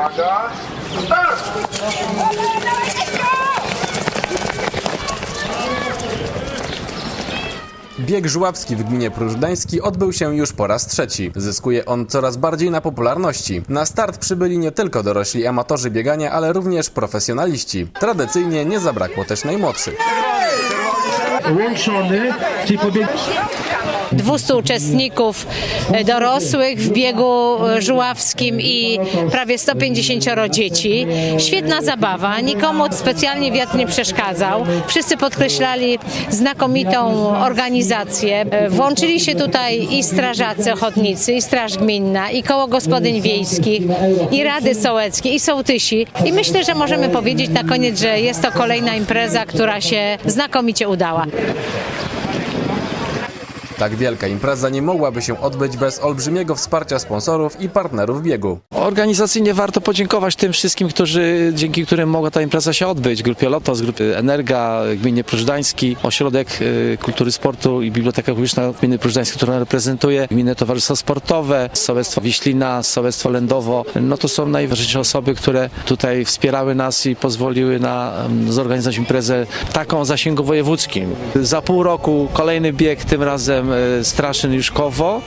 Uwaga, start! Bieg żuławski w gminie Próżdański odbył się już po raz trzeci. Zyskuje on coraz bardziej na popularności. Na start przybyli nie tylko dorośli amatorzy biegania, ale również profesjonaliści. Tradycyjnie nie zabrakło też najmłodszych. łączony, czyli pobieg 200 uczestników e, dorosłych w biegu e, żuławskim i prawie 150 dzieci. Świetna zabawa, nikomu specjalnie wiatr nie przeszkadzał. Wszyscy podkreślali znakomitą organizację. E, Włączyli się tutaj i strażacy ochotnicy, i straż gminna, i koło gospodyń wiejskich, i rady sołeckie, i sołtysi. I myślę, że możemy powiedzieć na koniec, że jest to kolejna impreza, która się znakomicie udała. Tak wielka impreza nie mogłaby się odbyć bez olbrzymiego wsparcia sponsorów i partnerów biegu. Organizacyjnie warto podziękować tym wszystkim, którzy, dzięki którym mogła ta impreza się odbyć. Grupie Lotos, grupie Energa, Gminie Próżdański, Ośrodek y, Kultury Sportu i Biblioteka Publiczna Gminy Próżdańskiej, którą reprezentuję, Gminne Towarzystwo Sportowe, Sołectwo Wiślina, Sołectwo Lędowo. No to są najważniejsze osoby, które tutaj wspierały nas i pozwoliły na em, zorganizować imprezę taką o zasięgu wojewódzkim. Za pół roku kolejny bieg, tym razem Straszyn Juszkowo.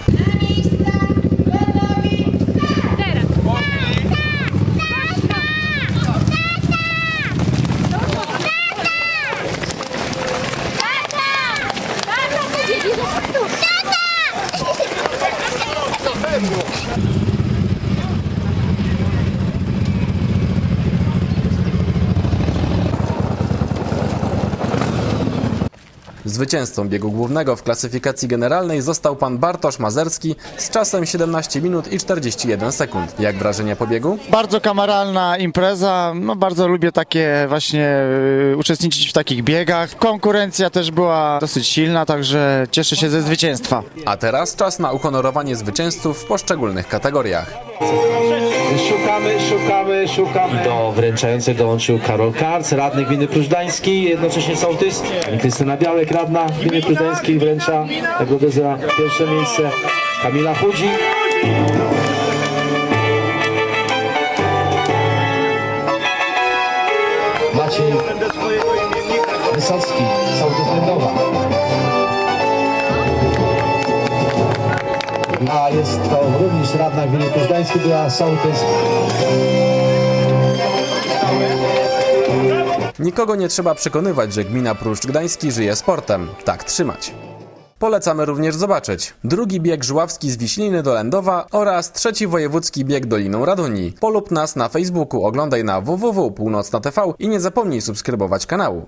Zwycięzcą biegu głównego w klasyfikacji generalnej został pan Bartosz Mazerski z czasem 17 minut i 41 sekund. Jak wrażenia po biegu? Bardzo kameralna impreza, no bardzo lubię takie właśnie y, uczestniczyć w takich biegach. Konkurencja też była dosyć silna, także cieszę się ze zwycięstwa. A teraz czas na uhonorowanie zwycięzców w poszczególnych kategoriach. Szukamy, szukamy, szukamy. Do wręczających dołączył Karol Karc, radny gminy Próżdańskiej, jednocześnie sołtys. Krystyna Białek, radna gminy Próżdańskiej wręcza nagrodę za pierwsze miejsce. Kamila Chudzi. Maciej Wysocki, sołtys Lędowa. Jest to również radna gminy Próżdańskiej, była sołtys. Nikogo nie trzeba przekonywać, że gmina Pruszcz Gdański żyje sportem. Tak trzymać. Polecamy również zobaczyć drugi bieg żuławski z Wiśliny do Lędowa oraz trzeci wojewódzki bieg Doliną Radunii. Polub nas na Facebooku, oglądaj na www.północna.tv i nie zapomnij subskrybować kanału.